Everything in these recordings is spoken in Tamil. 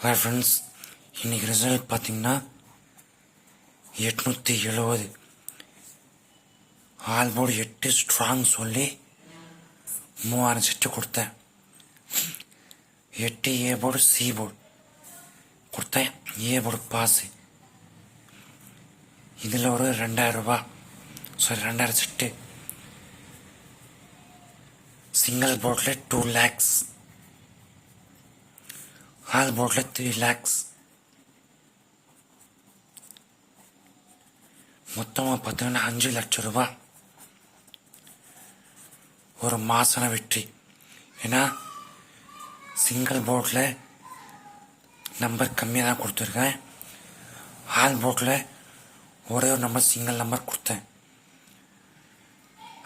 ஹாய் ஃப்ரெண்ட்ஸ் இன்றைக்கி ரிசல்ட் பார்த்தீங்கன்னா எட்நூற்றி எழுபது ஆல் போர்டு எட்டு ஸ்ட்ராங் சொல்லி மூவாயிரம் செட்டு கொடுத்தேன். எட்டு ஏ போர்டு சி போர்டு கொடுத்தேன். ஏ போர்டு பாஸு இதில் ஒரு ரெண்டாயிரம் ரூபா சாரி ரெண்டாயிரம் செட்டு சிங்கிள் போர்டில் டூ லேக்ஸ் ஆல் போர்டில் த்ரீ லேக்ஸ் மொத்தமாக பார்த்தீங்கன்னா அஞ்சு லட்சம் ரூபாய் ஒரு மாசன வெற்றி. ஏன்னா சிங்கிள் போர்டில் நம்பர் கம்மியாக தான் கொடுத்துருக்கேன். ஆல் போர்டில் ஒரே ஒரு நம்பர் சிங்கிள் நம்பர் கொடுத்தேன்.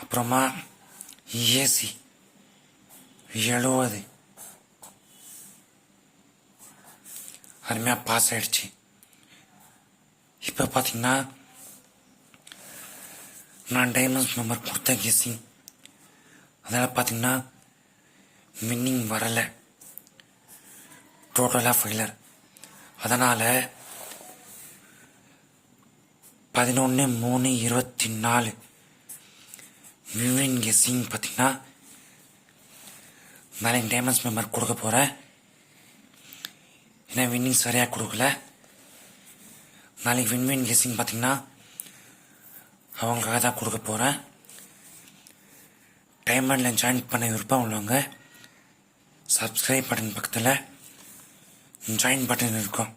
அப்புறமா ஏசி எழுபது. அருமையாக பாஸ் ஆயிடுச்சு. இப்போ பார்த்தீங்கன்னா நான் டைமண்ட்ஸ் நம்பர் கொடுத்தேன் கெஸ்ஸிங் அதனால் பார்த்தீங்கன்னா வின்னிங் வரலை. டோட்டலாக ஃபெயிலர் அதனால் பதினொன்று மூணு இருபத்தி நாலு. விவின் கெஸ்ஸிங் பார்த்தீங்கன்னா நாளைக்கு டைமண்ட்ஸ் மெம்பர் கொடுக்க போகிறேன் ஏன்னா வின்னிங் சரியாக கொடுக்கல? நாளைக்கு வின்வின் கெஸிங் பார்த்தீங்கன்னா அவங்களுக்காக தான் கொடுக்க போகிறேன் டைமண்டில் ஜாயின் பண்ண விருப்பம் உள்ளவங்க சப்ஸ்கிரைப் பட்டன் பக்கத்தில் ஜாயின் பட்டன் இருக்கும்.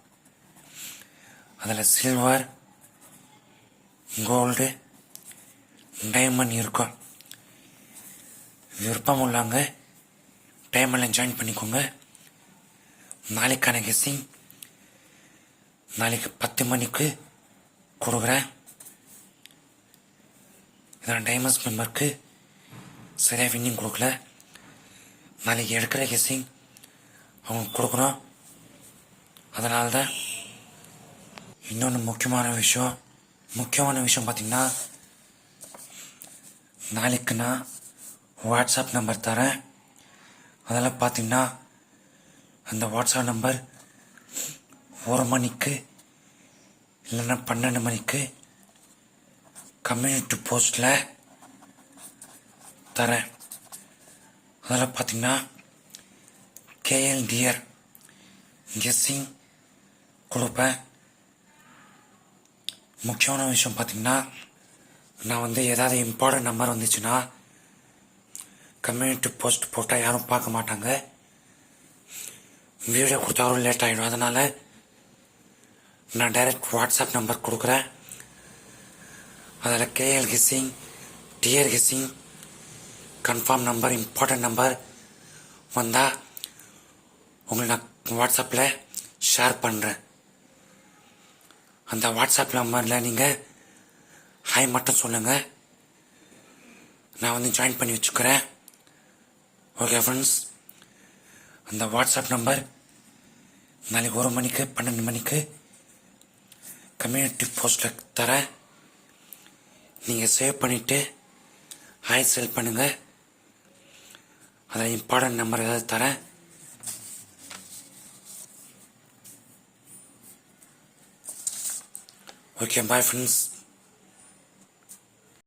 அதில் சில்வர் கோல்டு டைமண்ட் இருக்கும். விருப்பம் உள்ளவங்க டைமண்டில் ஜாயின் பண்ணிக்கோங்க. நாளைக்கான கெஸ்ஸிங் நாளைக்கு பத்து மணிக்கு கொடுக்குறேன். இதான் டைமண்ட்ஸ் மெம்பருக்கு சரியாக வின்னிங் கொடுக்கல. நாளைக்கு எடுக்கிற கெஸ்ஸிங் அவங்க கொடுக்கணும். அதனால தான் இன்னொன்று முக்கியமான விஷயம். முக்கியமான விஷயம் பார்த்தீங்கன்னா நாளைக்கு நான் வாட்ஸ்அப் நம்பர் தரேன். அதெல்லாம் பார்த்தீங்கன்னா அந்த வாட்ஸ்அப் நம்பர் ஒரு மணிக்கு இல்லைன்னா பன்னெண்டு மணிக்கு கம்யூனிட்டி போஸ்டில் தரேன். அதில் பார்த்தீங்கன்னா கேஎல் டியர் கெஸ்ஸிங் கொடுப்பேன். முக்கியமான விஷயம் பார்த்தீங்கன்னா நான் வந்து ஏதாவது இம்பார்ட்டன்ட் நம்பர் வந்துச்சுன்னா கம்யூனிட்டி போஸ்ட் போட்டால் யாரும் பார்க்க மாட்டாங்க. வீடியோ கொடுத்தாலும் லேட் ஆகிடும் அதனால் நான் டைரக்ட் வாட்ஸ்அப் நம்பர் கொடுக்குறேன். அதில் KL guessing TR guessing confirm number important number வந்தால் உங்களுக்கு நான் வாட்ஸ்அப்பில் ஷேர் பண்ணுறேன் அந்த வாட்ஸ்அப் நம்பரில் நீங்கள் ஹாய் மட்டும் சொல்லுங்கள் நான் வந்து ஜாயின் பண்ணி வச்சுக்கிறேன். ஓகே ஃப்ரெண்ட்ஸ் அந்த வாட்ஸ்அப் நம்பர் நாளைக்கு ஒரு மணிக்கு பன்னெண்டு மணிக்கு கம்யூனிட்டி போஸ்ட்டில் தரேன் நீங்கள் சேவ் பண்ணிவிட்டு ஹாய் செல் பண்ணுங்கள் அதில் இம்பார்ட்டன்ட் நம்பர் ஏதாவது தரேன் ஓகே பாய் ஃப்ரெண்ட்ஸ்.